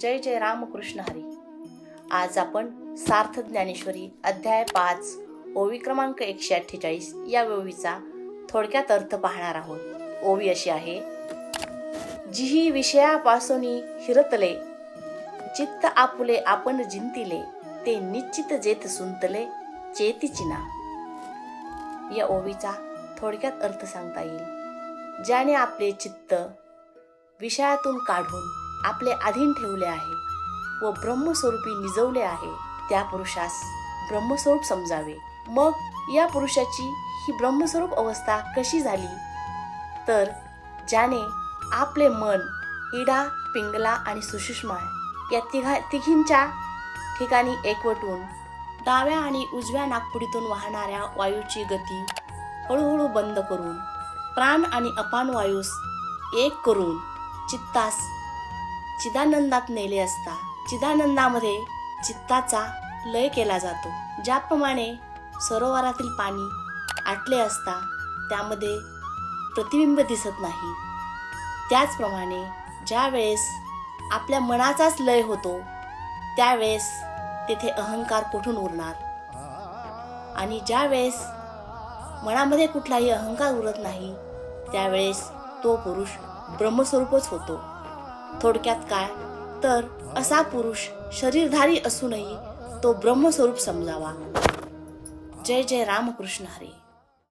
जय जय रामकृष्ण हरी. आज आपण सार्थ ज्ञानेश्वरी अध्याय पाच ओवी क्रमांक एकशे अठ्ठेचाळीस या ओवीचा थोडक्यात अर्थ पाहणार आहोत. ओवी अशी आहे जिही विषयापासून हिरतले चित्त आपुले आपण जिंतिले ते निश्चित जेत सुंतले चेतीचिना या ओवीचा थोडक्यात अर्थ सांगता येईल. ज्याने आपले चित्त विषयातून काढून आपले अधीन ठेवले आहे व ब्रह्मस्वरूपी निजवले आहे त्या पुरुषास ब्रह्मस्वरूप समजावे. मग या पुरुषाची ही ब्रह्मस्वरूप अवस्था कशी झाली? तर ज्याने आपले मन इडा पिंगला आणि सुषुष्मा या तिघा तिघींच्या ठिकाणी एकवटून डाव्या आणि उजव्या नागपुडीतून वाहणाऱ्या वायूची गती हळूहळू बंद करून प्राण आणि अपान वायूस एक करून चित्तास चिदानंदात नेले असता चिदानंदामध्ये चित्ताचा लय केला जातो. ज्याप्रमाणे सरोवरातील पाणी आटले असता त्यामध्ये प्रतिबिंब दिसत नाही. त्याचप्रमाणे ज्या वेळेस आपल्या मनाचाच लय होतो त्यावेळेस तेथे अहंकार कुठून उरणार? आणि ज्या वेळेस मनामध्ये कुठलाही अहंकार उरत नाही त्यावेळेस तो पुरुष ब्रह्मस्वरूपच होतो. थोडक्यात काय? तर असा पुरुष शरीरधारी असूनही तो ब्रह्मस्वरूप समजावा. जय जय रामकृष्ण हरी.